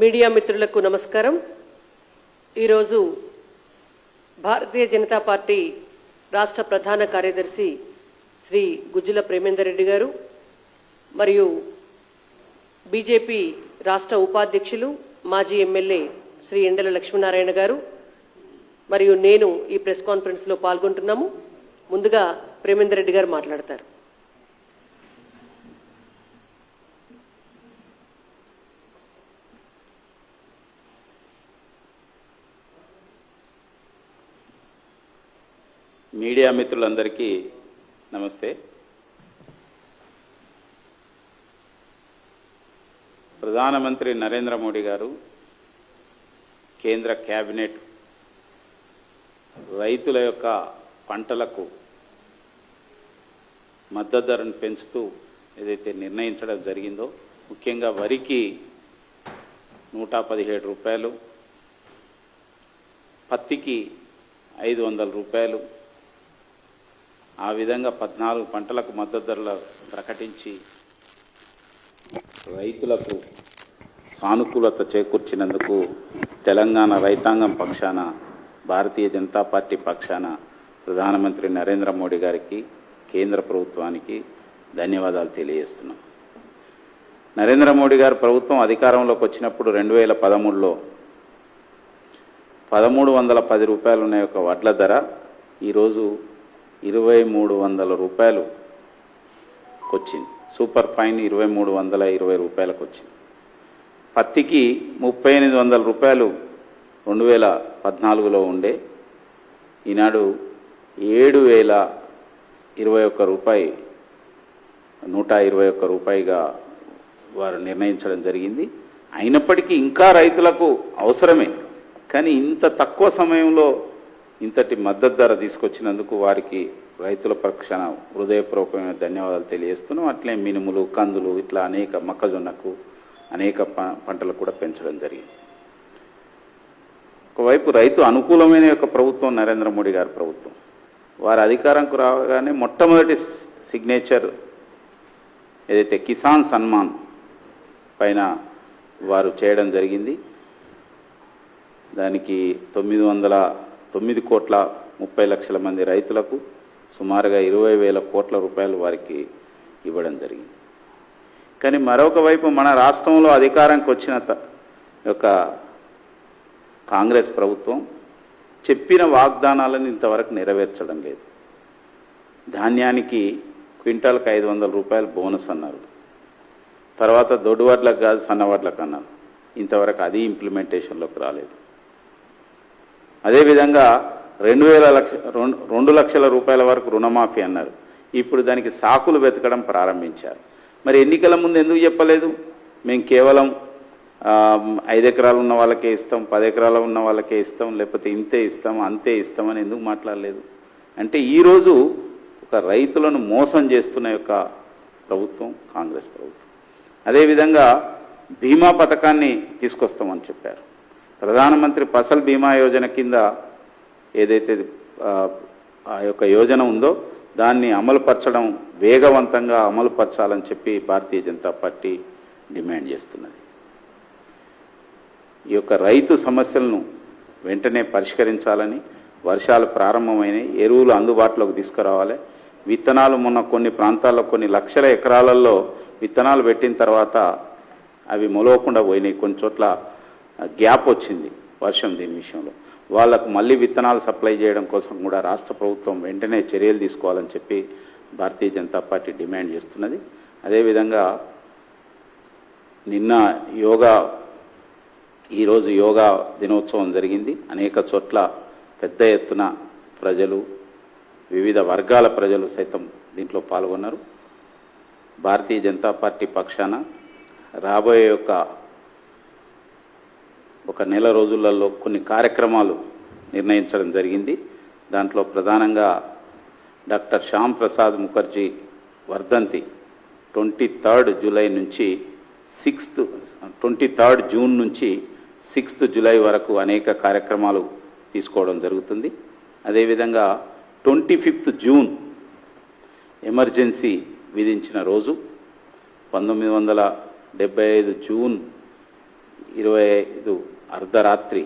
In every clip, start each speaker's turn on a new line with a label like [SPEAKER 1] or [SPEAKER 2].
[SPEAKER 1] Media మిత్రులకు నమస్కారం. ఈరోజు భారతీయ జనతా పార్టీ రాష్ట్ర ప్రధాన కార్యదర్శి శ్రీ గుజ్జుల ప్రేమేందర్ రెడ్డి గారు మరియు బీజేపీ రాష్ట్ర ఉపాధ్యక్షులు మాజీ ఎమ్మెల్యే శ్రీ ఎండల లక్ష్మీనారాయణ గారు మరియు నేను ఈ ప్రెస్ కాన్ఫరెన్స్లో పాల్గొంటున్నాము. ముందుగా ప్రేమేందర్ రెడ్డి గారు మాట్లాడతారు.
[SPEAKER 2] మీడియా మిత్రులందరికీ నమస్తే. ప్రధానమంత్రి నరేంద్ర మోడీ గారు కేంద్ర క్యాబినెట్ రైతుల యొక్క పంటలకు మద్దతు ధరను పెంచుతూ ఏదైతే నిర్ణయించడం జరిగిందో ముఖ్యంగా వరికి నూట పదిహేడు రూపాయలు పత్తికి ఐదు వందల రూపాయలు ఆ విధంగా పద్నాలుగు పంటలకు మద్దతు ధరలు ప్రకటించి రైతులకు సానుకూలత చేకూర్చినందుకు తెలంగాణ రైతాంగం పక్షాన భారతీయ జనతా పార్టీ పక్షాన ప్రధానమంత్రి నరేంద్ర మోడీ గారికి కేంద్ర ప్రభుత్వానికి ధన్యవాదాలు తెలియజేస్తున్నాం. నరేంద్ర మోడీ గారు ప్రభుత్వం అధికారంలోకి వచ్చినప్పుడు రెండు వేల పదమూడులో పదమూడు వందల పది రూపాయలు ఉన్న యొక్క వడ్ల ధర. ఈరోజు ఇరవై మూడు వందల రూపాయలు వచ్చింది సూపర్ ఫైన్ ఇరవై మూడు వందల ఇరవై రూపాయలకు వచ్చింది. పత్తికి ముప్పై ఎనిమిది వందల రూపాయలు రెండు వేల పద్నాలుగులో ఉండే. ఈనాడు ఏడు వేల ఇరవై ఒక్క రూపాయి నూట ఇరవై ఒక్క రూపాయిగా వారు నిర్ణయించడం జరిగింది. అయినప్పటికీ ఇంకా రైతులకు అవసరమే. కానీ ఇంత తక్కువ సమయంలో ఇంతటి మద్దతు ధర తీసుకొచ్చినందుకు వారికి రైతుల పక్షాన హృదయపూర్వకమైన ధన్యవాదాలు తెలియజేస్తున్నాం. అట్లే మినుములు కందులు ఇట్లా అనేక మొక్కజొన్నకు అనేక ప- పంటలు కూడా పెంచడం జరిగింది. ఒకవైపు రైతు అనుకూలమైన యొక్క ప్రభుత్వం నరేంద్ర మోడీ గారి ప్రభుత్వం. వారు అధికారంకు రాగానే మొట్టమొదటి సిగ్నేచర్ ఏదైతే కిసాన్ సన్మాన్ పైన వారు చేయడం జరిగింది. దానికి తొమ్మిది వందల తొమ్మిది కోట్ల ముప్పై లక్షల మంది రైతులకు సుమారుగా ఇరవై వేల కోట్ల రూపాయలు వారికి ఇవ్వడం జరిగింది. కానీ మరొక వైపు మన రాష్ట్రంలో అధికారానికి వచ్చిన యొక్క కాంగ్రెస్ ప్రభుత్వం చెప్పిన వాగ్దానాలను ఇంతవరకు నెరవేర్చడం లేదు. ధాన్యానికి క్వింటాల్కి ఐదు వందల రూపాయలు బోనస్ అన్నారు. తర్వాత దొడ్డువడ్లకు కాదు సన్నవడ్లకు అన్నారు. ఇంతవరకు అది ఇంప్లిమెంటేషన్లోకి రాలేదు. అదేవిధంగా రెండు వేల లక్ష రెండు రెండు లక్షల రూపాయల వరకు రుణమాఫీ అన్నారు. ఇప్పుడు దానికి సాకులు వెతకడం ప్రారంభించారు. మరి ఎన్నికల ముందు ఎందుకు చెప్పలేదు? మేము కేవలం ఐదు ఎకరాలు ఉన్న వాళ్ళకే ఇస్తాం పది ఎకరాలు ఉన్న వాళ్ళకే ఇస్తాం లేకపోతే ఇంతే ఇస్తాం అంతే ఇస్తామని ఎందుకు మాట్లాడలేదు? అంటే ఈరోజు ఒక రైతులను మోసం చేస్తున్న యొక్క ప్రభుత్వం కాంగ్రెస్ ప్రభుత్వం. అదేవిధంగా బీమా పథకాన్ని తీసుకొస్తామని చెప్పారు. ప్రధానమంత్రి ఫసల్ బీమా యోజన కింద ఏదైతే ఆ, యొక్క యోజన ఉందో దాన్ని అమలుపరచడం వేగవంతంగా అమలుపరచాలని చెప్పి భారతీయ జనతా పార్టీ డిమాండ్ చేస్తున్నది. ఈ యొక్క రైతు సమస్యలను వెంటనే పరిష్కరించాలని వర్షాలు ప్రారంభమైనాయి ఎరువులు అందుబాటులోకి తీసుకురావాలి. విత్తనాలు మొన్న కొన్ని ప్రాంతాల్లో కొన్ని లక్షల ఎకరాలలో విత్తనాలు పెట్టిన తర్వాత అవి మొలవకుండా పోయినాయి. కొన్ని చోట్ల గ్యాప్ వచ్చింది వర్షం దీని విషయంలో. వాళ్ళకు మళ్ళీ విత్తనాలు సప్లై చేయడం కోసం కూడా రాష్ట్ర ప్రభుత్వం వెంటనే చర్యలు తీసుకోవాలని చెప్పి భారతీయ జనతా పార్టీ డిమాండ్ చేస్తున్నది. అదేవిధంగా నిన్న యోగా ఈరోజు యోగా దినోత్సవం జరిగింది. అనేక చోట్ల పెద్ద ఎత్తున ప్రజలు వివిధ వర్గాల ప్రజలు సైతం దీంట్లో పాల్గొన్నారు. భారతీయ జనతా పార్టీ పక్షాన రాబోయే యొక్క ఒక నెల రోజులలో కొన్ని కార్యక్రమాలు నిర్ణయించడం జరిగింది. దాంట్లో ప్రధానంగా డాక్టర్ శ్యామ్ ప్రసాద్ ముఖర్జీ వర్ధంతి ట్వంటీ థర్డ్ జూలై నుంచి సిక్స్త్ ట్వంటీ థర్డ్ జూన్ నుంచి సిక్స్త్ జూలై వరకు అనేక కార్యక్రమాలు తీసుకోవడం జరుగుతుంది. అదేవిధంగా ట్వంటీ ఫిఫ్త్ జూన్ ఎమర్జెన్సీ విధించిన రోజు పంతొమ్మిది వందల డెబ్బై ఐదు జూన్ ఇరవై ఐదు అర్ధరాత్రి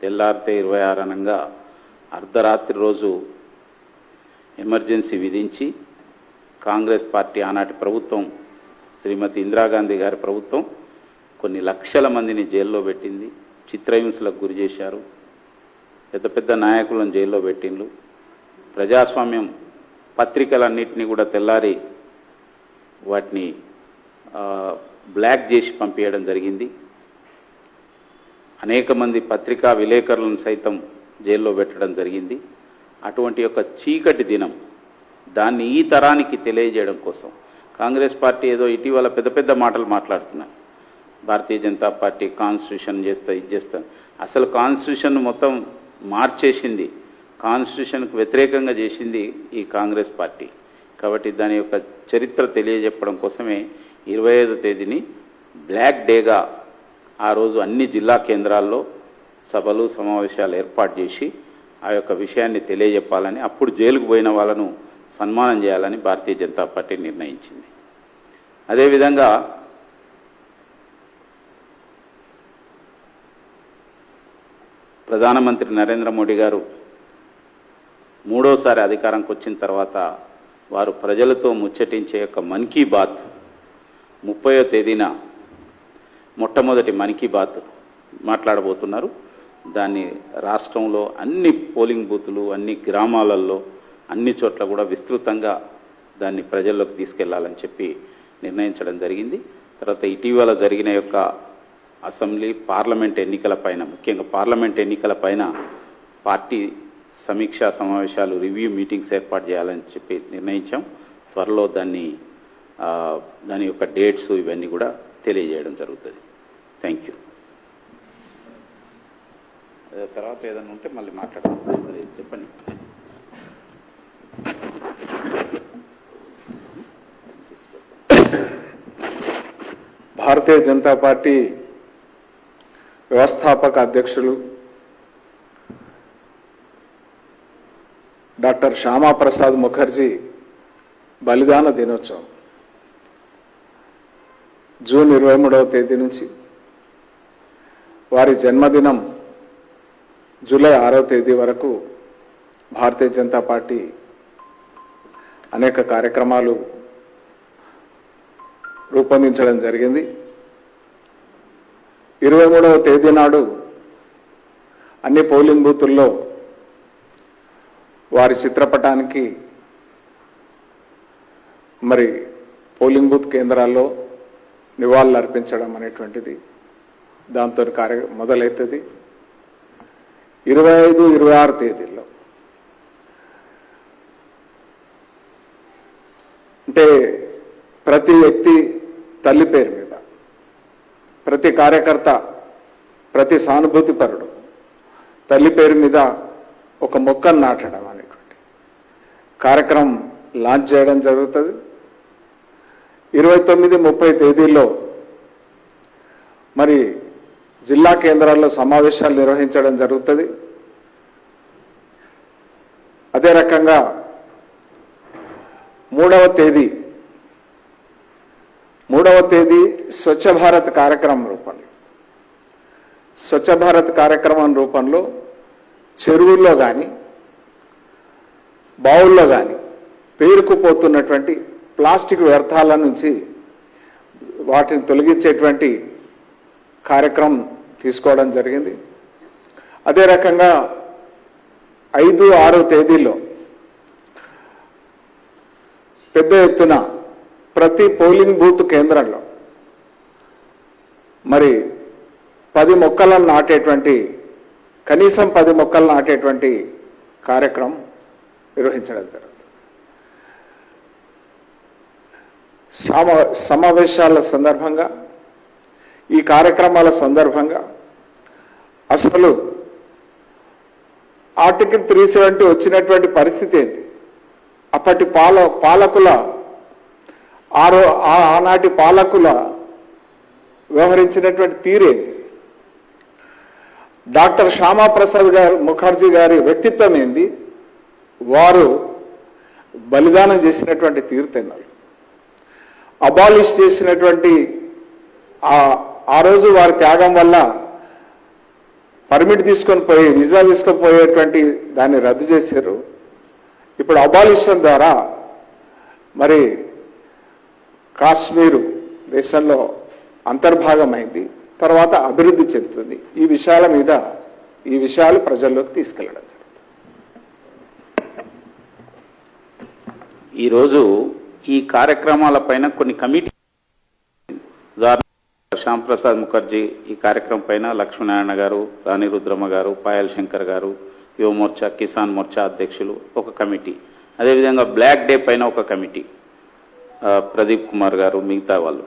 [SPEAKER 2] తెల్లారితే ఇరవై ఆరు అనంగా అర్ధరాత్రి రోజు ఎమర్జెన్సీ విధించి కాంగ్రెస్ పార్టీ ఆనాటి ప్రభుత్వం శ్రీమతి ఇందిరాగాంధీ గారి ప్రభుత్వం కొన్ని లక్షల మందిని జైల్లో పెట్టింది. చిత్రహింసలకు గురి చేశారు. పెద్ద పెద్ద నాయకులను జైల్లో పెట్టిండ్రు ప్రజాస్వామ్యం పత్రికలన్నింటినీ కూడా తెల్లారి వాటిని బ్లాక్ చేసి పంపించడం జరిగింది. అనేక మంది పత్రికా విలేకరులను సైతం జైల్లో పెట్టడం జరిగింది. అటువంటి యొక్క చీకటి దినం దాన్ని ఈ తరానికి తెలియజేయడం కోసం కాంగ్రెస్ పార్టీ ఏదో ఇటీవల పెద్ద పెద్ద మాటలు మాట్లాడుతున్నారు. భారతీయ జనతా పార్టీ కాన్స్టిట్యూషన్ చేస్తా ఇది చేస్తాను అసలు కాన్స్టిట్యూషన్ మొత్తం మార్చేసింది కాన్స్టిట్యూషన్కు వ్యతిరేకంగా చేసింది ఈ కాంగ్రెస్ పార్టీ. కాబట్టి దాని యొక్క చరిత్ర తెలియజెప్పడం కోసమే ఇరవై తేదీని బ్లాక్ డేగా ఆ రోజు అన్ని జిల్లా కేంద్రాల్లో సభలు సమావేశాలు ఏర్పాటు చేసి ఆ యొక్క విషయాన్ని తెలియజెప్పాలని అప్పుడు జైలుకు పోయిన వాళ్ళను సన్మానం చేయాలని భారతీయ జనతా పార్టీ నిర్ణయించింది. అదేవిధంగా ప్రధానమంత్రి నరేంద్ర మోడీ గారు మూడోసారి అధికారంకి వచ్చిన తర్వాత వారు ప్రజలతో ముచ్చటించే యొక్క మన్ కీ బాత్ ముప్పయో తేదీన మొట్టమొదటి మన్ కీ బాత్ మాట్లాడబోతున్నారు. దాన్ని రాష్ట్రంలో అన్ని పోలింగ్ బూతులు అన్ని గ్రామాలలో అన్ని చోట్ల కూడా విస్తృతంగా దాన్ని ప్రజల్లోకి తీసుకెళ్ళాలని చెప్పి నిర్ణయించడం జరిగింది. తర్వాత ఇటీవల జరిగిన యొక్క అసెంబ్లీ పార్లమెంట్ ఎన్నికల పైన ముఖ్యంగా పార్లమెంట్ ఎన్నికల పైన పార్టీ సమీక్షా సమావేశాలు రివ్యూ మీటింగ్స్ ఏర్పాటు చేయాలని చెప్పి నిర్ణయించాం. త్వరలో దాన్ని దాని యొక్క డేట్స్ ఇవన్నీ కూడా తెలియజేయడం జరుగుతుంది. థ్యాంక్ యూ తర్వాత ఏదైనా ఉంటే మళ్ళీ మాట్లాడదాం. అది చెప్పండి.
[SPEAKER 3] భారతీయ జనతా పార్టీ వ్యవస్థాపక అధ్యక్షులు డాక్టర్ శ్యామాప్రసాద్ ముఖర్జీ బలిదాన దినోత్సవం. జూన్ ఇరవై మూడవ తేదీ నుంచి వారి జన్మదినం జూలై ఆరో తేదీ వరకు భారతీయ జనతా పార్టీ అనేక కార్యక్రమాలు రూపొందించడం జరిగింది. ఇరవై మూడవ తేదీ నాడు అన్ని పోలింగ్ బూతుల్లో వారి చిత్రపటానికి మరి పోలింగ్ బూత్ కేంద్రాల్లో నివాళులు అర్పించడం అనేటువంటిది దాంతో కార్య మొదలవుతుంది ఇరవై ఐదు ఇరవై ఆరు తేదీల్లో. అంటే ప్రతి వ్యక్తి తల్లి పేరు మీద ప్రతి కార్యకర్త ప్రతి సానుభూతి పరుడు తల్లి పేరు మీద ఒక మొక్కను నాటడం అనేటువంటి కార్యక్రమం లాంచ్ చేయడం జరుగుతుంది. ఇరవై తొమ్మిది ముప్పై తేదీల్లో మరి జిల్లా కేంద్రాల్లో సమావేశాలు నిర్వహించడం జరుగుతుంది. అదే రకంగా మూడవ తేదీ మూడవ తేదీ స్వచ్ఛ భారత్ కార్యక్రమం రూపంలో. స్వచ్ఛ భారత్ కార్యక్రమం రూపంలో చెరువుల్లో కానీ బావుల్లో కానీ పేరుకుపోతున్నటువంటి ప్లాస్టిక్ వ్యర్థాల నుంచి వాటిని తొలగించేటువంటి కార్యక్రమం తీసుకోవడం జరిగింది. అదే రకంగా ఐదు ఆరు తేదీల్లో పెద్ద ఎత్తున ప్రతి పోలింగ్ బూత్ కేంద్రంలో మరి పది మొక్కలను నాటేటువంటి కనీసం పది మొక్కలు నాటేటువంటి కార్యక్రమం నిర్వహించడం జరుగుతుంది. సమావేశాల సందర్భంగా ఈ కార్యక్రమాల సందర్భంగా అసలు ఆర్టికల్ త్రీ సెవెంటీ వచ్చినటువంటి పరిస్థితి ఏంటి? అప్పటి పాల పాలకుల ఆరో ఆ- ఆనాటి పాలకుల వ్యవహరించినటువంటి తీరేంది డాక్టర్ శ్యామాప్రసాద్ గారు ముఖర్జీ గారి వ్యక్తిత్వం ఏంది? వారు బలిదానం చేసినటువంటి తీరు తిన్నారు అబాలిష్ చేసినటువంటి ఆ ఆ రోజు వారి త్యాగం వల్ల పర్మిట్ తీసుకొని పోయి వీసా తీసుకుపోయేటువంటి దాన్ని రద్దు చేశారు. ఇప్పుడు అబాలిషన్ ద్వారా మరి కాశ్మీరు దేశంలో అంతర్భాగమైంది తర్వాత అభివృద్ధి చెందుతుంది. ఈ విషయాల మీద ఈ విషయాలు ప్రజల్లోకి తీసుకెళ్ళడం జరుగుతుంది.
[SPEAKER 2] ఈరోజు ఈ కార్యక్రమాల పైన కొన్ని కమిటీ శ్యామ్ ప్రసాద్ ముఖర్జీ ఈ కార్యక్రమం పైన లక్ష్మీనారాయణ గారు రాణి రుద్రమ్మ గారు పాయల్ శంకర్ గారు యువ మోర్చా కిసాన్ మోర్చా అధ్యక్షులు ఒక కమిటీ. అదేవిధంగా బ్లాక్ డే పైన ఒక కమిటీ. ప్రదీప్ కుమార్ గారు మిగతా వాళ్ళు.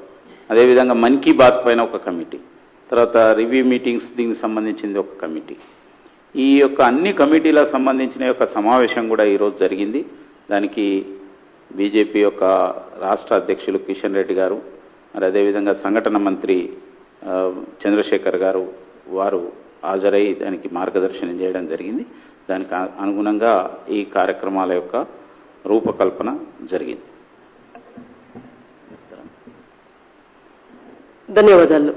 [SPEAKER 2] అదేవిధంగా మన్ కీ బాత్ పైన ఒక కమిటీ. తర్వాత రివ్యూ మీటింగ్స్ దీనికి సంబంధించింది ఒక కమిటీ. ఈ యొక్క అన్ని కమిటీలకు సంబంధించిన యొక్క సమావేశం కూడా ఈరోజు జరిగింది. దానికి బీజేపీ యొక్క రాష్ట్ర అధ్యక్షులు కిషన్ రెడ్డి గారు మరి అదేవిధంగా సంఘటన మంత్రి చంద్రశేఖర్ గారు వారు హాజరై దానికి మార్గదర్శనం చేయడం జరిగింది. దానికి అనుగుణంగా ఈ కార్యక్రమాల యొక్క రూపకల్పన జరిగింది.
[SPEAKER 1] ధన్యవాదాలు.